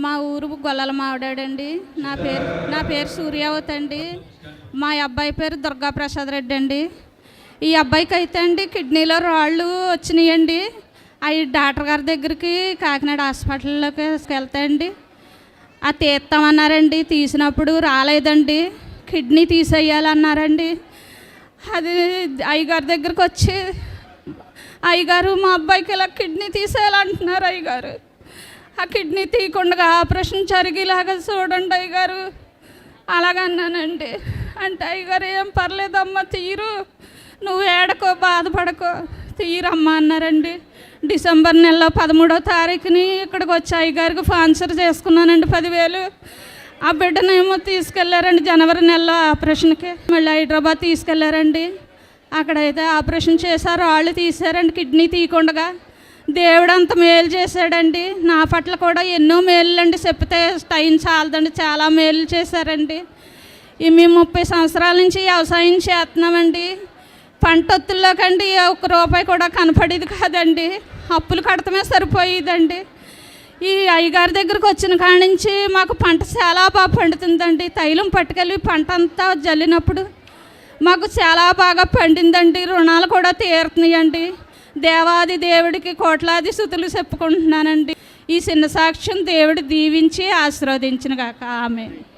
మా ఊరు గొల్లల మావిడాడండి నా పేరు నా పేరు సూర్యావతి అండి మా అబ్బాయి పేరు దుర్గా ప్రసాద్ రెడ్డి అండి ఈ అబ్బాయికి అయితే అండి కిడ్నీలో రాళ్ళు వచ్చినాయండి. అవి డాక్టర్ గారి దగ్గరికి కాకినాడ హాస్పిటల్లోకి వెళ్తాయండి ఆ తీస్తామన్నారండి తీసినప్పుడు రాలేదండి. కిడ్నీ తీసేయాలన్నారండి. అది అయ్యగారి దగ్గరికి వచ్చి అయ్యగారు మా అబ్బాయికి ఇలా కిడ్నీ తీసేయాలంటున్నారు అయ్యగారు. ఆ కిడ్నీ తీయకుండా ఆపరేషన్ జరిగేలాగా చూడండి అయ్యగారు. అలాగన్నానండి అంటే అయ్యగారు ఏం పర్లేదమ్మా తీరు. నువ్వు ఏడకో బాధపడకో. తీరమ్మా అన్నారండి. డిసెంబర్ నెల పదమూడో తారీఖుని ఇక్కడికి వచ్చి అయ్యగారికి స్పాన్సర్ చేసుకున్నానండి పదివేలు. ఆ బిడ్డనేమో తీసుకెళ్ళారండి జనవరి నెలలో ఆపరేషన్కి మళ్ళీ హైదరాబాద్ తీసుకెళ్ళారండి. అక్కడైతే ఆపరేషన్ చేశారు వాళ్ళు తీశారండి కిడ్నీ తీయకుండా దేవుడు అంత మేలు చేశాడండి. నా పట్ల కూడా ఎన్నో మేలులండి చెప్తే టైం చాలదండి. చాలా మేలు చేశారండి. మేము ముప్పై సంవత్సరాల నుంచి వ్యవసాయం చేస్తున్నామండి. పంటొత్తుల్లోకండి ఒక్క రూపాయి కూడా కనపడేది కాదండి. అప్పులు కడతమే సరిపోయేదండి. ఈ అయ్యగారి దగ్గరకు వచ్చిన కాడ నుంచి మాకు పంట చాలా బాగా పండుతుందండి. తైలం పట్టుకెళ్ళి పంట అంతా జల్లినప్పుడు మాకు చాలా బాగా పండిందండి. రుణాలు కూడా తీరుతున్నాయండి. దేవాది దేవుడికి కోట్లాది స్థుతులు చెప్పుకుంటున్నానండి. ఈ చిన్న సాక్ష్యం దేవుడు దీవించి ఆశీర్వదించిన కాక ఆమె